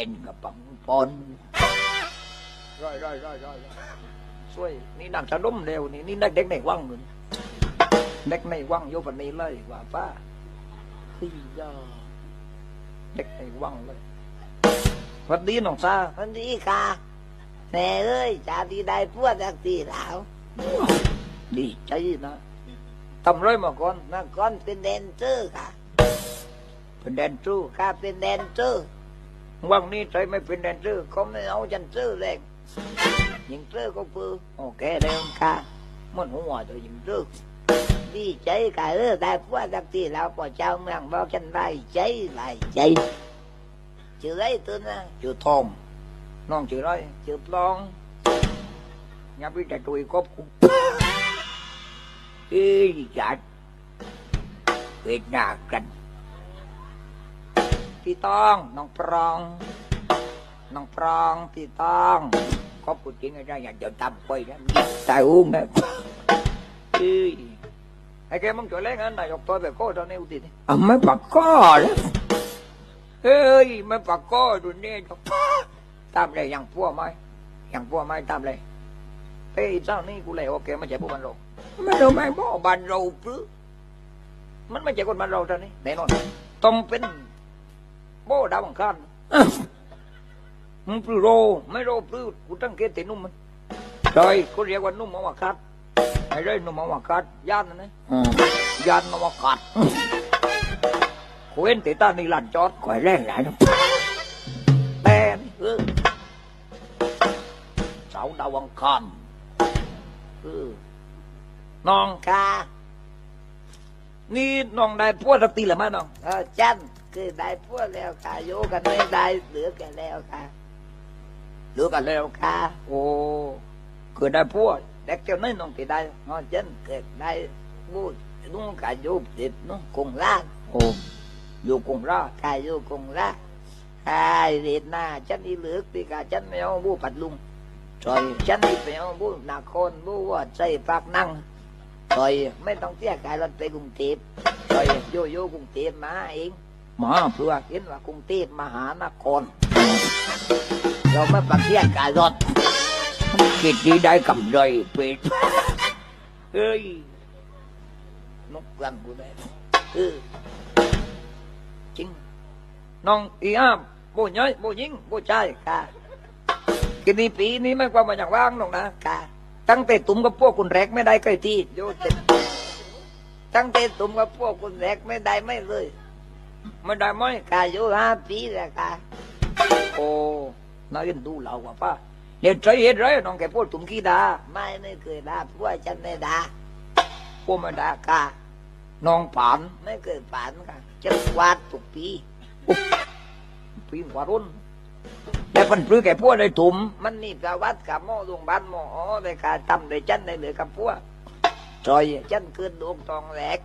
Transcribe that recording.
อ็นกับปังปอนร้อยร้อยร้อยร้อยช่วยนี่นั่งสะดุ้มเร็วนี่นี่เด็กในวังนู่นเด็กในวังโยปันนี้เลยว่าป้าพี่ยาเด็กในวังเลยสวัสดีน้องซาวันดีค่ะแม่เอ้ยจาดีได้พวดจากตีแล้วดีใจนะทำไรมาก่อนเมื่อก่อนเป็นแดนเซอร์ค่ะ เป็นแดนจูข้าเป็นแดนเซอร์ วังนี้ใจไม่เป็นแดนจูเขาไม่เอาจันเซอร์เลยยิงเซอร์ก็ปือโอเคเร็วค่ะมันหัวตัวยิงจูดีใจค่ะเออได้พวดจากตีแล้วพอเจ้าเมืองบอกฉันได้ใจได้ใจชื่อไรตัวนะชื่อทอมน้องชื่อไรชื่อปลองอย่าไปแต่ตุยกบกูเอ้ยจัดเวทนากัน พี่ต้องน้องปรองน้องปรองพี่ต้องก็พูดจริงอะไรอย่าเดี๋ยวตามไปนะตายอุ้งนะเอ้ยไอ้แกมึงช่วยเล่นกันนายกตัวแบบโก้ตอนนี้อุตินี่อะไม่ปักก้อแล้วเฮ้ยไม่ปักก้อดูนี่ตามเลยอยังพัวไหมยังพัวไหมตามเลยเอ้ยเจ้านี่กูเลยโอเคไม่ใช่พวกมันเรไม่เราไม่บอกบันเราปรือมันไม่ใช่คนบันเราเท่านี้แน่นอนต้องเป็น โบดาวอังคารอ้าวมึงปรือโรไม่โรปรือกูตั้งเกตตินุ่มมันใช่เขาเรียกว่านุ่มอวกาศไอ้เรื่องนุ่มอวกาศยานนะนะอืมยานอวกาศอืมกูเห็นติดตาในลานจอดก่อยแรงหลายนะแต่นี่เออเสาดาวอังคารเออน้องค่ะนี่น้องได้พวดสักทีหรือไม่น้องเออจัน คือได้พวดแล้วค่ะโยกันไม่ได้เหลือแก่แล้วค่ะเหลือกันแล้วค่ะ โอ้เกิดได้พวดเด็กเจ้านี่น้องที่ได้นอนจันเกิดได้บูดนุ่งกาโยบติดนุ่งคงล่างโอ้อยู่กรุงราชกาโยคงล่างใช่เรียนหน้าจันอีเหลือกปีกาจันไม่เอาบูปัดลุงจอยฉันนี่ไปเอาบูนาคอนบูว่าใจปากนั่งจอยไม่ต้องเสียกายรถไปกรุงเทพจอยโยโย่กรุงเทพมาเองห มาเพื่อเห็นว่ากรุงเทพมหานคร เราไม่ปักเสียกายรถคิดดีได้กำไรเป็ดเฮ้ยนกกลังกูได้เออจริงน้องอีอ้ามโบย้อยโบยิงโบชายค่ะกินนี้ปีนี้ไม่ความมาอย่างว่างน้องนะค่ะตั้งแต่ตุ้มกับพวกคุณแรกไม่ได้ใกล้ที่โยเต็มตั้งแต่ตุ่มกับพวกคนแรกไม่ได้ไม่เลย ไม่ได้ไหมกาโยห้าปีแล้วค่ะโอ้น่าเอ็นดูเราว่ะป้าเนี่ยใจเห็นไรน้องแกพูดถุมขี้ดาไม่ไม่เคยด่าพวกฉันไม่ด่าพวกไม่ด่าค่ะน้องป่านไม่เคยผ่านค่ะจะวาดทุกปีปีนกว่ารุ่นแต่ปันปลื้อแกพูดในถุมมันนี่ประวัติกับหมอโรงพยาบาลหมอในการทำโดยฉันในเหลือกับพวกจอยฉันคืนดวงทองแหลก